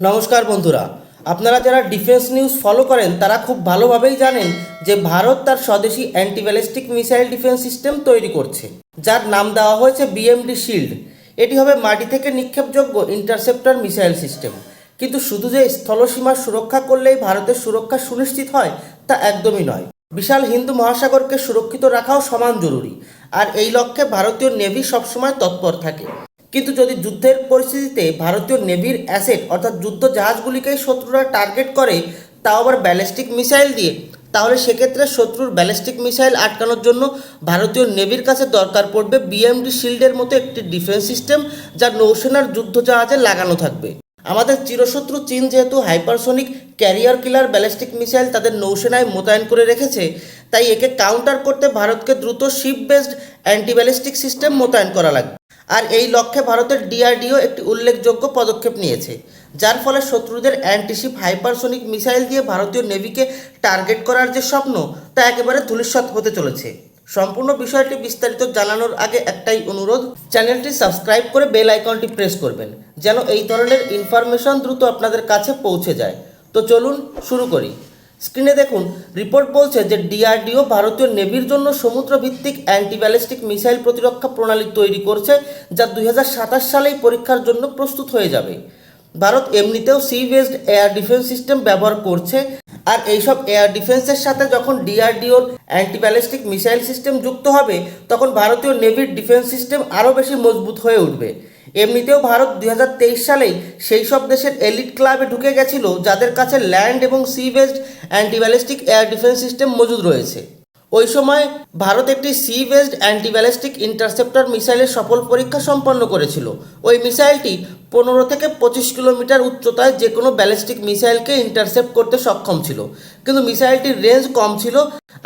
নমস্কার বন্ধুরা। আপনারা যারা ডিফেন্স নিউজ ফলো করেন, তারা খুব ভালোভাবেই জানেন যে ভারত তার স্বদেশি anti ballistic missile defence system তৈরি করছে, যার নাম দেওয়া হয়েছে বিএমডি শিল্ড এটি হবে মাটি থেকে নিক্ষেপযোগ্য ইন্টারসেপ্টর মিসাইল সিস্টেম কিন্তু শুধু যে স্থলসীমার সুরক্ষা করলেই ভারতের সুরক্ষা সুনিশ্চিত হয়, তা একদমই নয়। বিশাল হিন্দু মহাসাগরকে সুরক্ষিত রাখাও সমান জরুরি। আর এই লক্ষ্যে ভারতীয় নেভি সবসময় তৎপর থাকে। কিন্তু যদি যুদ্ধের পরিস্থিতিতে ভারতীয় নেভির অ্যাসেট অর্থাৎ যুদ্ধ জাহাজগুলিকেই শত্রুরা টার্গেট করে, তাও আবার ব্যালিস্টিক মিসাইল দিয়ে, তাহলে সেক্ষেত্রে শত্রুর ব্যালিস্টিক মিসাইল আটকানোর জন্য ভারতীয় নেভির কাছে দরকার পড়বে বিএমডি শিল্ডের মতো একটি ডিফেন্স সিস্টেম যা নৌসেনার যুদ্ধ জাহাজে লাগানো থাকবে। আমাদের চিরশত্রু চীন যেহেতু hypersonic carrier killer ballistic missile তাদের নৌসেনায় মোতায়েন করে রেখেছে, তাই একে কাউন্টার করতে ভারতকে দ্রুত ship based anti ballistic system মোতায়েন করা লাগবে। আর এই লক্ষ্যে ভারতের ডিআরডিও একটি উল্লেখযোগ্য পদক্ষেপ নিয়েছে, যার ফলে শত্রুদের অ্যান্টিশিপ হাইপারসোনিক মিসাইল দিয়ে ভারতীয় নেভিকে টার্গেট করার যে স্বপ্ন, তা একেবারে ধূলিসাৎ হতে চলেছে। সম্পূর্ণ বিষয়টি বিস্তারিত জানানোর আগে একটাই অনুরোধ, চ্যানেলটি সাবস্ক্রাইব করে বেল আইকনটি প্রেস করবেন, যেন এই ধরনের ইনফরমেশন দ্রুত আপনাদের কাছে পৌঁছে যায়। তো চলুন শুরু করি। স্ক্রিনে দেখুন, রিপোর্ট বলছে যে ডিআরডিও ভারতীয় নেভির জন্য সমুদ্রভিত্তিক অ্যান্টি ব্যালিস্টিক মিসাইল প্রতিরক্ষা প্রণালী তৈরি করছে, যা দুই হাজার সাতাশ সালেই পরীক্ষার জন্য প্রস্তুত হয়ে যাবে। ভারত এমনিতেও sea based air defence system ব্যবহার করছে। আর এইসব এয়ার ডিফেন্সের সাথে যখন ডিআরডিওর অ্যান্টি ব্যালিস্টিক মিসাইল সিস্টেম যুক্ত হবে, তখন ভারতীয় নেভির ডিফেন্স সিস্টেম আরও বেশি মজবুত হয়ে উঠবে। এমনিতেও ভারত দুই হাজার তেইশ সালেই সেই সব দেশের এলিট ক্লাবে ঢুকে গেছিল, যাদের কাছে ল্যান্ড এবং sea based anti ballistic air defence system মজুদ রয়েছে। ওই সময় ভারত একটি sea based anti ballistic interceptor মিসাইলের সফল পরীক্ষা সম্পন্ন করেছিল। ওই মিসাইলটি পনেরো থেকে পঁচিশ কিলোমিটার উচ্চতায় যে কোনো ব্যালিস্টিক মিসাইলকে ইন্টারসেপ্ট করতে সক্ষম ছিল। কিন্তু মিসাইলটির রেঞ্জ কম ছিল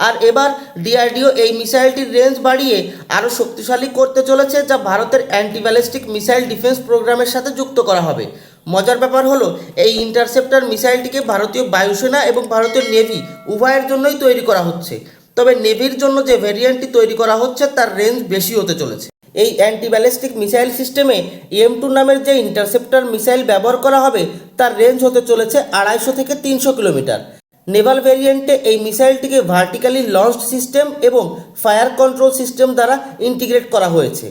আর এবার ডিআরডিও এই মিসাইলটির রেঞ্জ বাড়িয়ে আরও শক্তিশালী করতে চলেছে যা ভারতের অ্যান্টি ব্যালিস্টিক মিসাইল ডিফেন্স প্রোগ্রামের সাথে যুক্ত করা হবে। মজার ব্যাপার হলো, এই ইন্টারসেপ্টর মিসাইলটিকে ভারতীয় বায়ুসেনা এবং ভারতীয় নেভি উভয়ের জন্যই তৈরি করা হচ্ছে। তবে নেভির জন্য যে ভ্যারিয়েন্টটি তৈরি করা হচ্ছে তার রেঞ্জ বেশি হতে চলেছে। এই অ্যান্টি ব্যালিস্টিক মিসাইল সিস্টেমে এম টু নামের যে ইন্টারসেপ্টার মিসাইল ব্যবহার করা হবে, তার রেঞ্জ হতে চলেছে আড়াইশো থেকে তিনশো কিলোমিটার। নেভাল ভেরিয়েন্টে এই মিসাইলটিকে ভার্টিক্যালি লঞ্চড সিস্টেম এবং ফায়ার কন্ট্রোল সিস্টেম দ্বারা ইন্টিগ্রেট করা হয়েছে।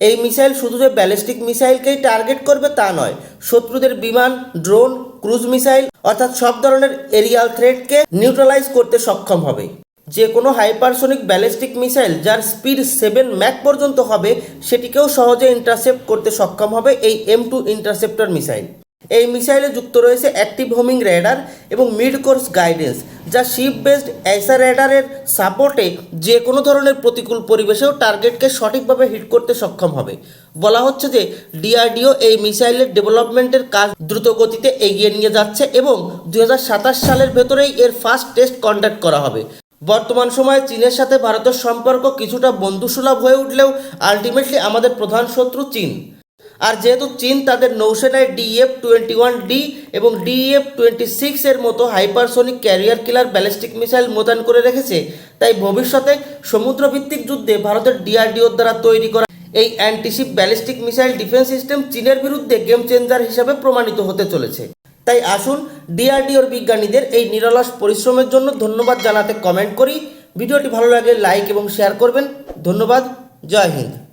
এই মিসাইল শুধু যে ব্যালিস্টিক মিসাইলকেই টার্গেট করবে তা নয়, শত্রুদের বিমান, ড্রোন, ক্রুজ মিসাইল অর্থাৎ সব ধরনের এরিয়াল থ্রেটকে নিউট্রালাইজ করতে সক্ষম হবে। যে কোনো হাইপারসোনিক ব্যালিস্টিক মিসাইল যার স্পিড সেভেন ম্যাক পর্যন্ত হবে, সেটিকেও সহজে ইন্টারসেপ্ট করতে সক্ষম হবে এই এম টু ইন্টারসেপ্টর মিসাইল। এই মিসাইলে যুক্ত রয়েছে অ্যাক্টিভ হোমিং রেডার এবং মিড কোর্স গাইডেন্স যা শিপ বেসড অ্যাসা রেডারের সাপোর্টে যে কোনো ধরনের প্রতিকূল পরিবেশেও টার্গেটকে সঠিকভাবে হিট করতে সক্ষম হবে। বলা হচ্ছে যে ডিআরডিও এই মিসাইলের ডেভেলপমেন্টের কাজ দ্রুত গতিতে এগিয়ে নিয়ে যাচ্ছে এবং দু হাজার সাতাশ সালের ভেতরেই এর ফার্স্ট টেস্ট কন্ডাক্ট করা হবে। বর্তমান সময়ে চীনের সাথে ভারতের সম্পর্ক কিছুটা বন্ধুসুলভ হয়ে উঠলেও আলটিমেটলি আমাদের প্রধান শত্রু চীন। আর যেহেতু চীন তাদের নৌসেনায় ডিএফ টোয়েন্টি ওয়ান ডি এবং ডিএফ টোয়েন্টি সিক্স এর মতো hypersonic carrier killer ballistic missile মোতায়েন করে রেখেছে, তাই ভবিষ্যতে সমুদ্রভিত্তিক যুদ্ধে ভারতের ডিআরডিওর দ্বারা তৈরি করা এই antiship ballistic missile defence system চীনের বিরুদ্ধে গেম চেঞ্জার হিসাবে প্রমাণিত হতে চলেছে। তাই আসুন ডিআরডিওর বিজ্ঞানীদের এই নিরলস পরিশ্রমের জন্য ধন্যবাদ জানাতে কমেন্ট করি। ভিডিওটি ভালো লাগে লাইক এবং শেয়ার করবেন। ধন্যবাদ। জয় হিন্দ।